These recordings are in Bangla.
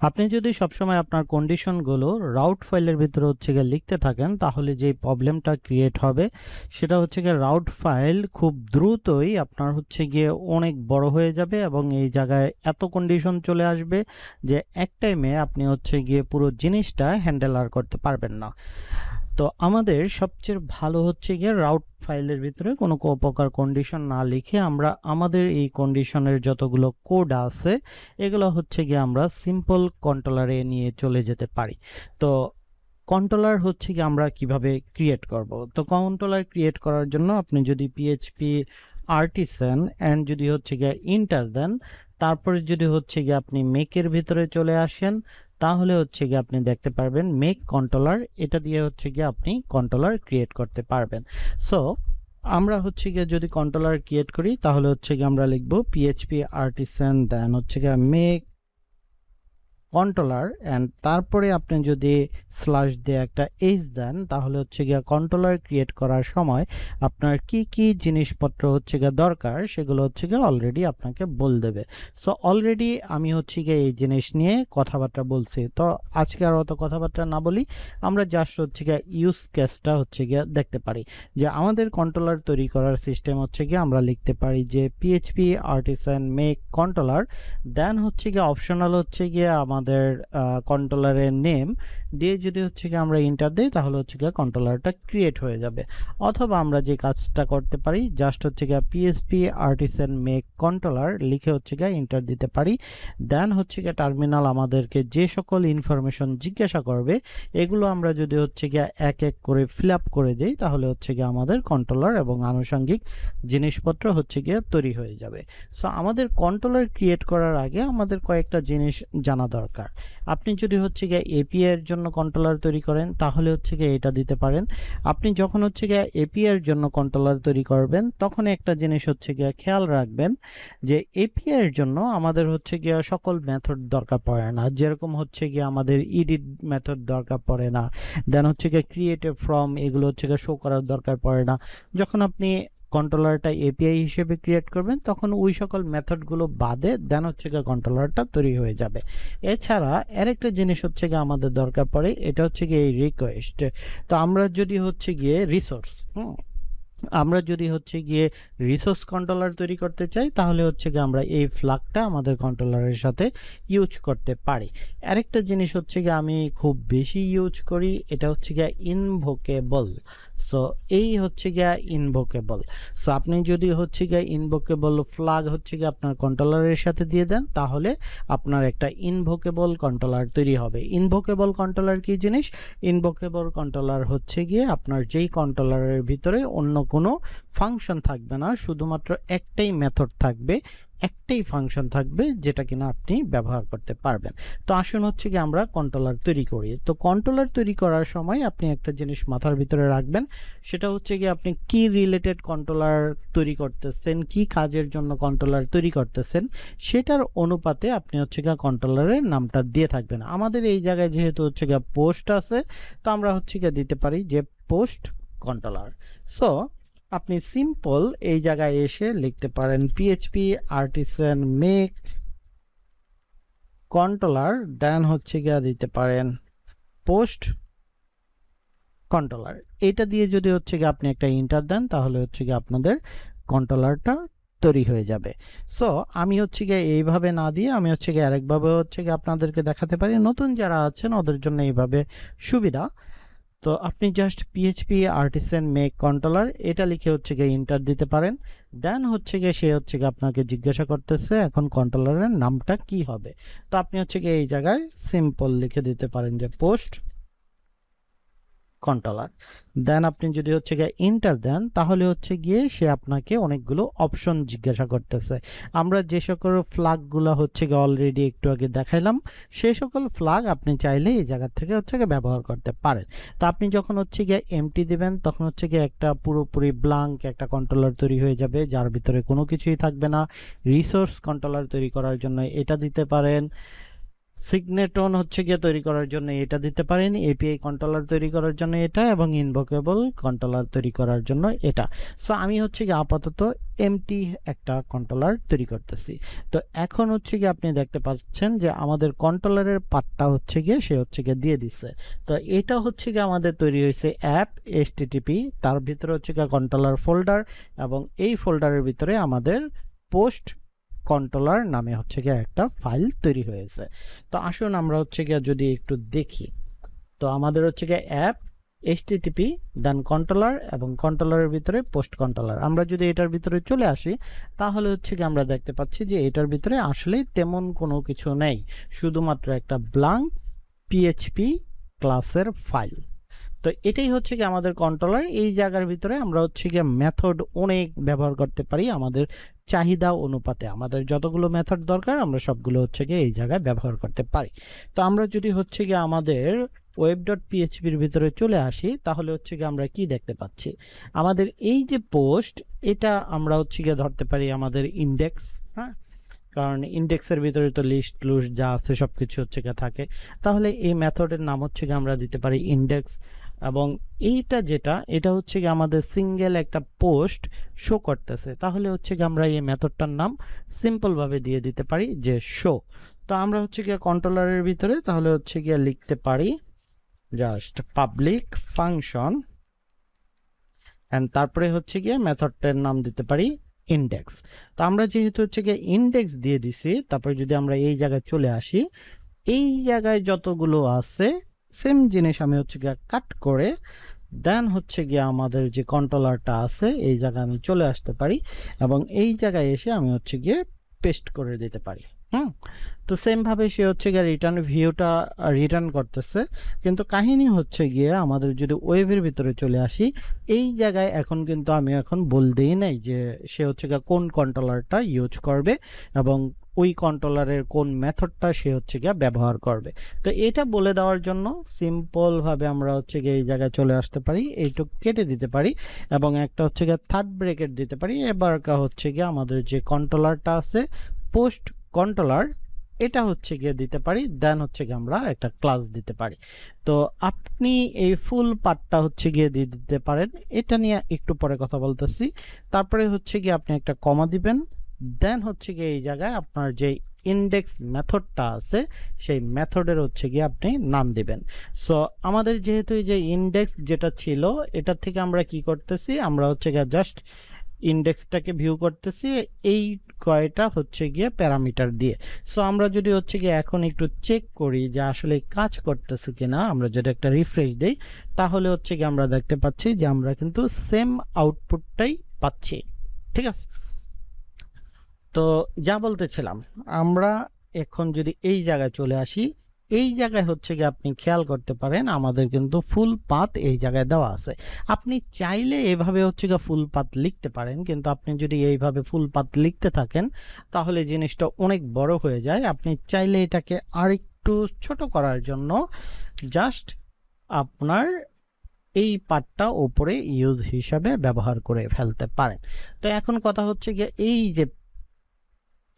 আপনি যদি সবসময় আপনার কন্ডিশনগুলো রাউট ফাইলের ভিতরে হচ্ছে গিয়ে লিখতে থাকেন, তাহলে যে প্রবলেমটা ক্রিয়েট হবে, সেটা হচ্ছে গিয়ে রাউট ফাইল খুব দ্রুতই আপনার হচ্ছে গিয়ে অনেক বড় হয়ে যাবে এবং এই জায়গায় এত কন্ডিশন চলে আসবে যে এক টাইমে আপনি হচ্ছে গিয়ে পুরো জিনিসটা হ্যান্ডেল আর করতে পারবেন না। তো আমাদের সবচেয়ে ভালো হচ্ছে গিয়ে রাউট ফাইলের ভিতরে কোনো প্রকার কন্ডিশন না লিখে আমরা আমাদের এই কন্ডিশনের যতগুলো কোড আছে, এগুলো হচ্ছে গিয়ে আমরা সিম্পল কন্ট্রোলারে নিয়ে চলে যেতে পারি। তো কন্ট্রোলার হচ্ছে কি আমরা কীভাবে ক্রিয়েট করব? তো কন্ট্রোলার ক্রিয়েট করার জন্য আপনি যদি পিএইচপি আর্টিসান এন্ড যদি হচ্ছে গিয়ে ইন্টার দেন, তারপরে যদি হচ্ছে গিয়ে আপনি মেকের ভিতরে চলে আসেন তাহলে হচ্ছে গিয়ে আপনি দেখতে পারবেন মেক কন্ট্রোলার এটা দিয়ে হচ্ছে গিয়ে আপনি কন্ট্রোলার ক্রিয়েট করতে পারবেন। সো আমরা হচ্ছে গিয়ে যদি কন্ট্রোলার ক্রিয়েট করি, তাহলে হচ্ছে গিয়ে আমরা লিখব পিএইচপি আর্টিসান দেন হচ্ছে গিয়ে মেক কন্ট্রোলার এন্ড তারপরে আপনি যদি স্ল্যাশ দিয়ে একটা এইচ দেন, তাহলে হচ্ছে গিয়া কন্ট্রোলার ক্রিয়েট করার সময় আপনার কি কি জিনিসপত্র হচ্ছে গিয়ে দরকার, সেগুলো হচ্ছে গিয়ে অলরেডি আপনাকে বল দেবে। সো অলরেডি আমি হচ্ছে গিয়ে এই জিনিস নিয়ে কথাবার্তা বলছি। তো, আজকে আর অত কথাবার্তা না বলি, আমরা জাস্ট হচ্ছে গিয়ে ইউজ কেসটা হচ্ছে গিয়ে দেখতে পারি। যে, আমাদের কন্ট্রোলার তৈরি করার সিস্টেম হচ্ছে গিয়ে আমরা লিখতে পারি যে PHP artisan make controller then হচ্ছে গিয়ে অপশনাল হচ্ছে গিয়ে আমাদের কন্ট্রোলারের নেম দিয়ে যদি হচ্ছে গিয়ে আমরা ইন্টার দিই, তাহলে হচ্ছে গিয়ে কন্ট্রোলারটা ক্রিয়েট হয়ে যাবে। অথবা আমরা যে কাজটা করতে পারি জাস্ট হচ্ছে গিয়ে পিএসপি আর্টিসান মেক কন্ট্রোলার লিখে হচ্ছে গিয়ে ইন্টার দিতে পারি। দেন হচ্ছে গিয়ে টার্মিনাল আমাদেরকে যে সকল ইনফরমেশন জিজ্ঞাসা করবে, এগুলো আমরা যদি হচ্ছে গিয়ে এক এক করে ফিল আপ করে দিই, তাহলে হচ্ছে গিয়ে আমাদের কন্ট্রোলার এবং আনুষঙ্গিক জিনিসপত্র হচ্ছে গিয়ে তৈরি হয়ে যাবে। সো আমাদের কন্ট্রোলার ক্রিয়েট করার আগে আমাদের কয়েকটা জিনিস জানা দরকার। আপনি যদি হচ্ছে গিয়ে এপিআই এর জন্য কন্ট্রোলার তৈরি করেন, তাহলে হচ্ছে গিয়ে এটা দিতে পারেন। আপনি যখন হচ্ছে গিয়ে এপিআই এর জন্য কন্ট্রোলার তৈরি করবেন, তখন একটা জিনিস হচ্ছে গিয়ে খেয়াল রাখবেন যে এপিআই এর জন্য আমাদের হচ্ছে গিয়ে সকল মেথড দরকার পড়ে না। যেরকম হচ্ছে গিয়ে আমাদের ইডিট মেথড দরকার পড়ে না। দেন হচ্ছে গিয়ে ক্রিয়েটিভ ফ্রম এগুলো হচ্ছে গিয়ে শো করার দরকার পড়ে না। যখন আপনি কন্ট্রোলারটা এপিআই হিসেবে ক্রিয়েট করবেন, তখন ওই সকল মেথডগুলো বাদে দেন হচ্ছে গিয়ে কন্ট্রোলারটা তৈরি হয়ে যাবে। এছাড়া আরেকটা জিনিস হচ্ছে গিয়ে আমাদের দরকার পড়ে, এটা হচ্ছে গিয়ে এই রিকোয়েস্ট তো আমরা যদি হচ্ছে গিয়ে রিসোর্স হুম, আমরা যদি হচ্ছে গিয়ে রিসোর্স কন্ট্রোলার তৈরি করতে চাই, তাহলে হচ্ছে গিয়ে আমরা এই ফ্লাগটা আমাদের কন্ট্রোলারের সাথে ইউজ করতে পারি। আরেকটা জিনিস হচ্ছে গিয়ে আমি খুব বেশি ইউজ করি, এটা হচ্ছে গিয়ে ইনভোকেবল সো এই হচ্ছে গিয়া ইনভোকেবল সো আপনি যদি হচ্ছে গিয়া ইনভোকেবল ফ্লাগ হচ্ছে গিয়ে আপনার কন্ট্রোলারের সাথে দিয়ে দেন, তাহলে আপনার একটা ইনভোকেবল কন্ট্রোলার তৈরি হবে। ইনভোকেবল কন্ট্রোলার কি জিনিস? ইনভোকেবল কন্ট্রোলার হচ্ছে গিয়ে আপনার যেই কন্ট্রোলারের ভিতরে অন্য কোনো ফাংশন থাকবে না, শুধুমাত্র একটাই মেথড থাকবে একটাই ফাংশন থাকবে যেটা কিনা আপনি ব্যবহার করতে পারবেন। তো আসুন হচ্ছে কি আমরা কন্ট্রোলার তৈরি করি। তো কন্ট্রোলার তৈরি করার সময় আপনি একটা জিনিস মাথার ভিতরে রাখবেন, সেটা হচ্ছে কি আপনি কি রিলেটেড কন্ট্রোলার তৈরি করতেছেন, কি কাজের জন্য কন্ট্রোলার তৈরি করতেছেন, সেটার অনুপাতে আপনি হচ্ছে গিয়ে কন্ট্রোলারের নামটা দিয়ে থাকবেন। আমাদের এই জায়গায় যেহেতু হচ্ছে গিয়ে পোস্ট আছে, তো আমরা হচ্ছে গিয়ে দিতে পারি যে পোস্ট কন্ট্রোলার সো আপনি সিম্পল এই জায়গায় এসে লিখতে পারেন PHP artisan make controller then হচ্ছে গিয়ে দিতে পারেন পোস্ট কন্ট্রোলার এটা দিয়ে যদি হচ্ছে গিয়ে আপনি একটা ইন্টার দেন, তাহলে হচ্ছে গিয়ে আপনাদের কন্ট্রোলারটা তৈরি হয়ে যাবে। সো আমি হচ্ছে গিয়ে এইভাবে না দিয়ে আমি হচ্ছে গিয়ে আরেকভাবে হচ্ছে গিয়ে আপনাদেরকে দেখাতে পারি। নতুন যারা আছেন, ওদের জন্য এইভাবে সুবিধা। তো আপনি just PHP artisan make controller এটা লিখে হচ্ছে গিয়ে ইন্টার দিতে পারেন। দেন হচ্ছে গিয়ে সে হচ্ছে গিয়ে আপনাকে জিজ্ঞাসা করতেছে, এখন কন্ট্রোলারের নামটা কি হবে? তো আপনি হচ্ছে গিয়ে এই জায়গায় সিম্পল লিখে দিতে পারেন যে পোস্ট কন্ট্রোলার দেন আপনি যদি হচ্ছে গিয়ে ইন্টার দেন, তাহলে হচ্ছে গিয়ে সে আপনাকে অনেকগুলো অপশন জিজ্ঞাসা করতেছে। আমরা যে সকল ফ্ল্যাগগুলো হচ্ছে গিয়ে অলরেডি একটু আগে দেখাইলাম সেই সকল ফ্ল্যাগ আপনি চাইলে এই জায়গা থেকে হচ্ছে গিয়ে ব্যবহার করতে পারেন। তো আপনি যখন হচ্ছে গিয়ে এমটি দিবেন, তখন হচ্ছে গিয়ে একটা পুরোপুরি ব্লাঙ্ক একটা কন্ট্রোলার তৈরি হয়ে যাবে, যার ভিতরে কোনো কিছুই থাকবে না। রিসোর্স কন্ট্রোলার তৈরি করার জন্য এটা দিতে পারেন। সিগনেটন হচ্ছে গিয়ে তৈরি করার জন্য এটা দিতে পারেন এপিআই কন্ট্রোলার তৈরি করার জন্য এটা এবং ইনভোকেবল কন্ট্রোলার তৈরি করার জন্য এটা। সো আমি হচ্ছে গিয়ে আপাতত এমটি একটা কন্ট্রোলার তৈরি করতেছি। তো এখন হচ্ছে গিয়ে আপনি দেখতে পাচ্ছেন যে আমাদের কন্ট্রোলারের পার্টটা হচ্ছে গিয়ে সে হচ্ছে গিয়ে দিয়ে দিচ্ছে তো এটা হচ্ছে গিয়ে আমাদের তৈরি হয়েছে অ্যাপ এসটিটিপি তার ভিতরে হচ্ছে গিয়ে কন্ট্রোলার ফোল্ডার এবং এই ফোল্ডারের ভিতরে আমাদের পোস্ট কন্ট্রোলার নামে হচ্ছে গিয়ে একটা ফাইল তৈরি হয়েছে। তো আসুন আমরা হচ্ছে গিয়ে যদি একটু দেখি। তো আমাদের হচ্ছে গিয়ে অ্যাপ এইচটিটিপি দেন কন্ট্রোলার এবং কন্ট্রোলারের ভিতরে পোস্ট কন্ট্রোলার আমরা যদি এটার ভিতরে চলে আসি, তাহলে হচ্ছে কি আমরা দেখতে পাচ্ছি যে এটার ভিতরে আসলেই তেমন কোনো কিছু নেই। শুধুমাত্র একটা ব্লাঙ্ক পিএইচপি ক্লাসের ফাইল তো এটাই হচ্ছে কি আমাদের কন্ট্রোলার এই জায়গার ভিতরে আমরা হচ্ছে গিয়ে মেথড অনেক ব্যবহার করতে পারি আমাদের চাহিদা অনুপাতে। আমাদের যতগুলো মেথড দরকার, আমরা সবগুলো হচ্ছে গিয়ে এই জায়গায় ব্যবহার করতে পারি। তো আমরা যদি হচ্ছে গিয়ে আমাদের ওয়েব ডট পিএইচপির ভিতরে চলে আসি, তাহলে হচ্ছে গিয়ে আমরা কি দেখতে পাচ্ছি? আমাদের এই যে পোস্ট এটা আমরা হচ্ছে গিয়ে ধরতে পারি আমাদের ইন্ডেক্স হ্যাঁ? কারণ ইন্ডেক্সের ভিতরে তো লিস্ট লুস্ট যা আছে সবকিছু হচ্ছে গিয়ে থাকে। তাহলে এই মেথডের নাম হচ্ছে গিয়ে আমরা দিতে পারি ইন্ডেক্স এবং এইটা যেটা, এটা হচ্ছে কি আমাদের সিঙ্গেল একটা পোস্ট শো করতেছে। তাহলে হচ্ছে কি আমরা এই মেথডটার নাম সিম্পল ভাবে দিয়ে দিতে পারি যে শো তো আমরা হচ্ছে গিয়ে কন্ট্রোলারের ভিতরে তাহলে হচ্ছে গিয়ে লিখতে পারি জাস্ট পাবলিক ফাংশন এন্ড তারপরে হচ্ছে গিয়ে মেথডটার নাম দিতে পারি ইন্ডেক্স তো আমরা যেহেতু হচ্ছে গিয়ে ইন্ডেক্স দিয়ে দিছি, তারপরে যদি আমরা এই জায়গায় চলে আসি, এই জায়গায় যতগুলো আছে সেম জিনিস আমি হচ্ছে গিয়ে কাট করে দেন হচ্ছে গিয়ে আমাদের যে কন্ট্রোলারটা আছে, এই জায়গায় আমি চলে আসতে পারি এবং এই জায়গায় এসে আমি হচ্ছে গিয়ে পেস্ট করে দিতে পারি। হুম, তো সেম ভাবে সে হচ্ছে গিয়ে রিটার্ন ভিউটা রিটার্ন করতেছে। কিন্তু কাহিনী হচ্ছে গিয়ে আমাদের যদি ওয়েবের ভিতরে চলে আসি, এই জায়গায় এখন কিন্তু আমি এখন বলতেই নাই যে সে হচ্ছে গিয়ে কোন কন্ট্রোলারটা ইউজ করবে এবং ওই কন্ট্রোলারের কোন মেথডটা সে হচ্ছে গিয়ে ব্যবহার করবে। তো এটা বলে দেওয়ার জন্য সিম্পল ভাবে আমরা হচ্ছে গিয়ে এই জায়গায় চলে আসতে পারি, এইটুকু কেটে দিতে পারি এবং একটা হচ্ছে গিয়ে থার্ড ব্রেকেট দিতে পারি। এবারকা হচ্ছে গিয়ে আমাদের যে কন্ট্রোলারটা আছে পোস্ট কন্ট্রোলার এটা হচ্ছে গিয়ে দিতে পারি দেন হচ্ছে গিয়ে আমরা একটা ক্লাস দিতে পারি। তো আপনি এই ফুল পার্টটা হচ্ছে গিয়ে দিয়ে দিতে পারেন। এটা নিয়ে একটু পরে কথা বলতেছি। তারপরে হচ্ছে গিয়ে আপনি একটা কমা দিবেন। দেন হচ্ছে গিয়ে এই জায়গায় আপনার যে ইন্ডেক্স মেথডটা আছে, সেই মেথডের হচ্ছে গিয়ে আপনি নাম দিবেন। সো আমাদের যেহেতু এই যে ইন্ডেক্স যেটা ছিল এটা থেকে আমরা কি করতেছি? আমরা হচ্ছে গিয়ে জাস্ট ইন্ডেক্সটাকে ভিউ করতেছি, এই কয়টা হচ্ছে গিয়ে প্যারামিটার দিয়ে। সো আমরা যদি হচ্ছে গিয়ে এখন একটু চেক করি যে আসলে কাজ করতেছে কিনা, আমরা যদি একটা রিফ্রেশ দেই, তাহলে হচ্ছে গিয়ে আমরা দেখতে পাচ্ছি যে আমরা কিন্তু সেম আউটপুটটাই পাচ্ছি। ঠিক আছে? তো, যা বলতেছিলাম, আমরা এখন যদি এই জায়গায় চলে আসি এই জায়গায় হচ্ছে গিয়ে আপনি খেয়াল করতে পারেন, আমাদের কিন্তু ফুল পাত এই জায়গায় দেওয়া আছে। আপনি চাইলে এভাবে হচ্ছে গিয়ে ফুল পাত লিখতে পারেন, কিন্তু আপনি যদি এইভাবে ফুল পাত লিখতে থাকেন, তাহলে জিনিসটা অনেক বড় হয়ে যায়। আপনি চাইলে এটাকে আরেকটু ছোট করার জন্য জাস্ট আপনার এই পার্টটা ওপরে ইউজ হিসাবে ব্যবহার করে ফেলতে পারেন। তো এখন কথা হচ্ছে গিয়ে এই যে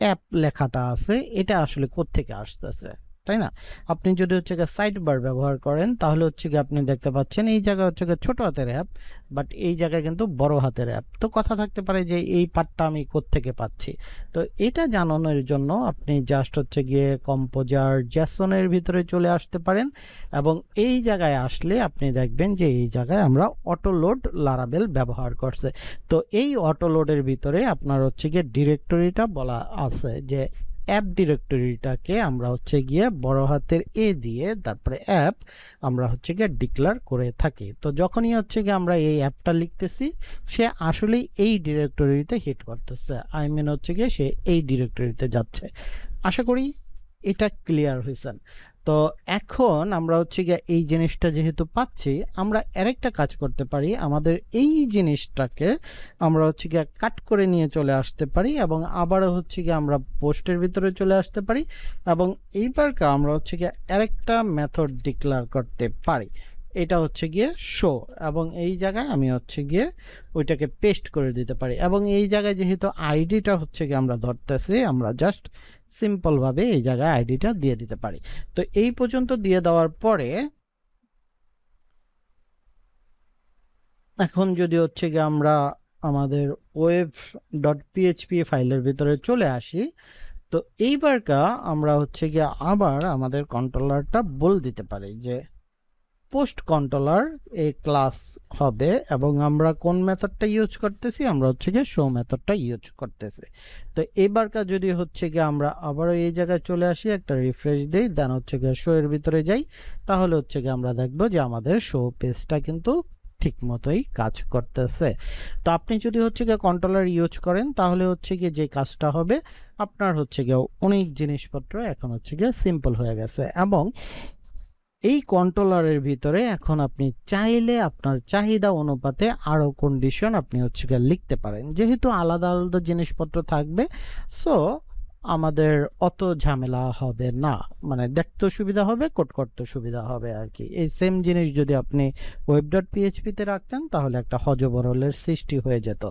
অ্যাপ লেখাটা আছে, এটা আসলে কোত্থেকে আসতেছে? তাই না? আপনি যদি হচ্ছে গিয়ে সাইড বার ব্যবহার করেন, তাহলে হচ্ছে গিয়ে আপনি দেখতে পাচ্ছেন এই জায়গায় হচ্ছে গিয়ে ছোট হাতের অ্যাপ বাট এই জায়গায় কিন্তু বড় হাতের অ্যাপ তো কথা থাকতে পারে যে এই পার্টটা আমি কোত্থেকে পাচ্ছি। তো এটা জানানোর জন্য আপনি জাস্ট হচ্ছে গিয়ে কম্পোজার জ্যাসনের ভিতরে চলে আসতে পারেন এবং এই জায়গায় আসলে আপনি দেখবেন যে এই জায়গায় আমরা অটো লোড লারাবেল ব্যবহার করছে। তো এই অটো লোডের ভিতরে আপনার হচ্ছে গিয়ে ডিরেক্টরিটা বলা আছে যে অ্যাপ ডিরেক্টরিটাকে আমরা হচ্ছে গিয়ে বড় হাতের এ দিয়ে, তারপরে অ্যাপ আমরা হচ্ছে গিয়ে ডিক্লার করে থাকি। তো যখনই হচ্ছে গিয়ে আমরা এই অ্যাপটা লিখতেছি, সে আসলেই এই ডিরেক্টরিতে হিট করতেছে। আই মিন হচ্ছে গিয়ে সে এই ডিরেক্টরিতে যাচ্ছে। আশা করি এটা ক্লিয়ার হয়েছেন তো এখন আমরা হচ্ছে গিয়ে এই জিনিসটা যেহেতু পাচ্ছি, আমরা আরেকটা কাজ করতে পারি। আমাদের এই জিনিসটাকে আমরা হচ্ছে গিয়ে কাট করে নিয়ে চলে আসতে পারি এবং আবারও হচ্ছে গিয়ে আমরা পোস্টের ভিতরে চলে আসতে পারি এবং এইবারকে আমরা হচ্ছে গিয়ে আরেকটা মেথড ডিক্লেয়ার করতে পারি। এটা হচ্ছে গিয়ে শো এবং এই জায়গায় আমি হচ্ছে গিয়ে ওইটাকে পেস্ট করে দিতে পারি এবং এই জায়গায় যেহেতু আইডিটা হচ্ছে গিয়ে আমরা ধরতেছি, আমরা জাস্ট সিম্পল ভাবে এই জায়গায় আইডিটা দিয়ে দিতে পারি। তো এই পর্যন্ত দিয়ে দেওয়ার পরে, এখন যদি হচ্ছে গিয়ে আমরা আমাদের ওয়েব ডট পিএইচপি ফাইলের ভিতরে চলে আসি, তো এইবারকা আমরা হচ্ছে গিয়ে আবার আমাদের কন্ট্রোলারটা বল দিতে পারি যে পোস্ট কন্ট্রোলার এই ক্লাস হবে এবং আমরা কোন মেথডটা ইউজ করতেছি? আমরা হচ্ছে গিয়ে শো মেথডটা ইউজ করতেছি। তো এবারকার যদি হচ্ছে গিয়ে আমরা আবারও এই জায়গায় চলে আসি, একটা রিফ্রেশ দিই দেন হচ্ছে গিয়ে শো এর ভিতরে যাই, তাহলে হচ্ছে গিয়ে আমরা দেখব যে আমাদের শো পেজটা কিন্তু ঠিক মতোই কাজ করতেছে। তো আপনি যদি হচ্ছে গিয়ে কন্ট্রোলার ইউজ করেন, তাহলে হচ্ছে গিয়ে যে কাজটা হবে, আপনার হচ্ছে গিয়ে অনেক জিনিসপত্র এখন হচ্ছে গিয়ে সিম্পল হয়ে গেছে। এবং এই কন্ট্রোলারের ভিতরে এখন আপনি চাইলে আপনার চাহিদা অনুপাতে আরও কন্ডিশন আপনি হচ্ছে লিখতে পারেন। যেহেতু আলাদা আলাদা জিনিসপত্র থাকবে সো আমাদের অত ঝামেলা হবে না। মানে দেখতে সুবিধা হবে কোড করতে সুবিধা হবে আর কি। এই সেম জিনিস যদি আপনি ওয়েব ডট তে রাখতেন, তাহলে একটা হজবরলের সৃষ্টি হয়ে যেত।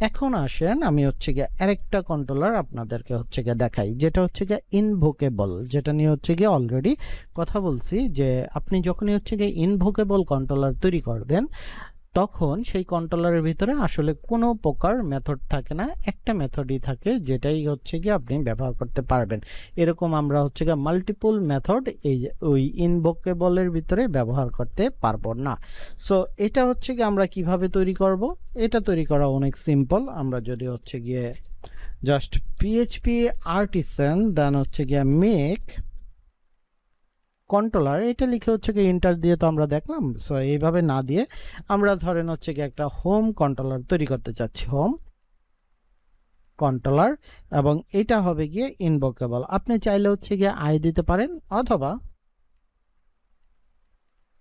এখন আসেন, আমি হচ্ছে গিয়ে আরেকটা কন্ট্রোলার আপনাদেরকে হচ্ছে গিয়ে দেখাই, যেটা হচ্ছে গিয়ে ইনভোকেবল যেটা নিয়ে হচ্ছে গিয়ে অলরেডি কথা বলছি যে, আপনি যখনই হচ্ছে গিয়ে ইনভোকেবল কন্ট্রোলার তৈরি করবেন তখন সেই কন্ট্রোলারের ভিতরে আসলে কোনো প্রকার মেথড থাকে না। একটা মেথডই থাকে যেটাই হচ্ছে গিয়ে আপনি ব্যবহার করতে পারবেন। এরকম আমরা হচ্ছে গিয়ে মাল্টিপল মেথড এই ওই ইনভোকেবলের ভিতরে ব্যবহার করতে পারব না। সো এটা হচ্ছে গিয়ে আমরা কীভাবে তৈরি করব? এটা তৈরি করা অনেক সিম্পল আমরা যদি হচ্ছে গিয়ে জাস্ট পিএইচপি আর্টিসান দেন হচ্ছে গিয়ে মেক কন্ট্রোলার এটা লিখে হচ্ছে কি ইন্টার দিয়ে তো আমরা দেখলাম সো এইভাবে না দিয়ে আমরা ধরেন হচ্ছে কি একটা হোম কন্ট্রোলার তৈরি করতে চাচ্ছি। হোম কন্ট্রোলার এবং এটা হবে গিয়ে ইনভোকেবল আপনি চাইলে হচ্ছে গিয়ে আই দিতে পারেন অথবা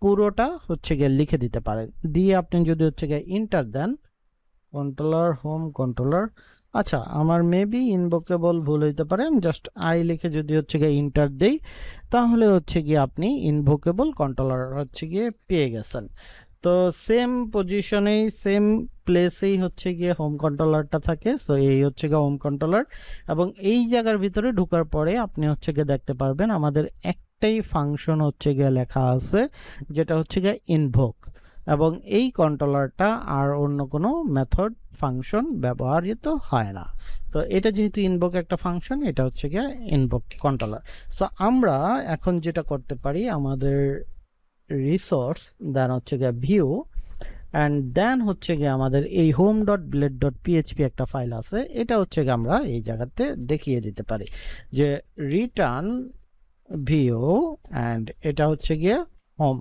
পুরোটা হচ্ছে গিয়ে লিখে দিতে পারেন। দিয়ে আপনি যদি হচ্ছে গিয়ে enter then controller home controller আচ্ছা আমার মেবি ইনভোকেবল ভুল হইতে পারে। আমি জাস্ট আই লিখে যদি হচ্ছে গিয়ে ইন্টার দেই, তাহলে হচ্ছে গিয়ে আপনি ইনভোকেবল কন্ট্রোলার হচ্ছে গিয়ে পেয়ে গেছেন। তো সেম পজিশনেই সেম প্লেসেই হচ্ছে গিয়ে হোম কন্ট্রোলারটা থাকে। সো এই হচ্ছে গিয়ে হোম কন্ট্রোলার এবং এই জায়গার ভিতরে ঢোকার পরে আপনি হচ্ছে গিয়ে দেখতে পারবেন, আমাদের একটাই ফাংশন হচ্ছে গিয়ে লেখা আছে, যেটা হচ্ছে গিয়ে ইনভোক এবং এই কন্ট্রোলারটা আর অন্য কোনো মেথড ফাংশন ব্যবহৃত হয় না। তো এটা যেহেতু ইনভোক একটা ফাংশন এটা হচ্ছে গিয়ে ইনভোক কন্ট্রোলার সো আমরা এখন যেটা করতে পারি, আমাদের রিসোর্স দেন হচ্ছে গিয়ে ভিউ অ্যান্ড দেন হচ্ছে গিয়ে আমাদের এই home dot blade dot PHP একটা ফাইল আছে, এটা হচ্ছে গিয়ে আমরা এই জায়গাতে দেখিয়ে দিতে পারি যে রিটার্ন ভিউ অ্যান্ড এটা হচ্ছে গিয়ে হোম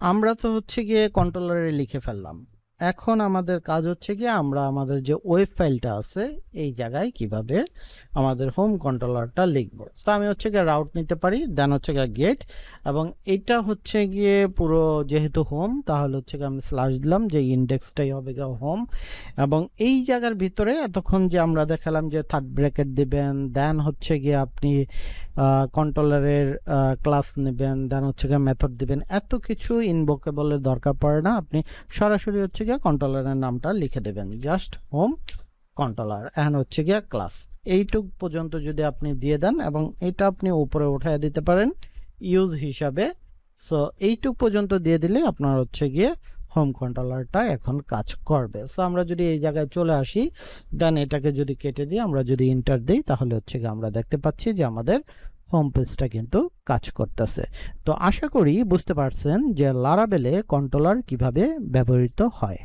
আমরা তো হচ্ছে গিয়ে কন্ট্রোলারে লিখে ফেললাম। এখন আমাদের কাজ হচ্ছে গিয়ে আমরা আমাদের যে ওয়েব ফাইলটা আছে, এই জায়গায় কীভাবে আমাদের হোম কন্ট্রোলারটা লিখব। তো আমি হচ্ছে গিয়ে রাউট নিতে পারি দেন হচ্ছে গিয়ে গেট এবং এটা হচ্ছে গিয়ে পুরো যেহেতু হোম তাহলে হচ্ছে গিয়ে আমি স্ল্যাশ দিলাম যে ইন্ডেক্সটাই হবে গিয়ে হোম এবং এই জায়গার ভিতরে এতক্ষণ যে আমরা দেখালাম যে থার্ড ব্র্যাকেট দিবেন দেন হচ্ছে গিয়ে আপনি কন্ট্রোলারের ক্লাস নেবেন দেন হচ্ছে গিয়ে মেথড দিবেন, এত কিছু ইনভোকেবলের দরকার পড়ে না। আপনি সরাসরি হচ্ছে গিয়ে কন্ট্রোলারের নামটা লিখে দেবেন। জাস্ট হোম কন্ট্রোলার এন্ড হচ্ছে গিয়ে ক্লাস এইটুক পর্যন্ত যদি আপনি দিয়ে দেন এবং এটা আপনি উপরে উঠায় দিতে পারেন ইউজ হিসাবে। সো এইটুক পর্যন্ত দিয়ে দিলে আপনার হচ্ছে গিয়ে হোম কন্ট্রোলারটা এখন কাজ করবে। সো আমরা যদি এই জায়গায় চলে আসি দেন এটাকে যদি কেটে দিই, আমরা যদি ইন্টার দিই, তাহলে হচ্ছে গিয়ে আমরা দেখতে পাচ্ছি যে আমাদের হোম পেজটা কিন্তু কাজ করতেছে। তো আশা করি বুঝতে পারছেন যে লারাবেলে কন্ট্রোলার কীভাবে ব্যবহৃত হয়।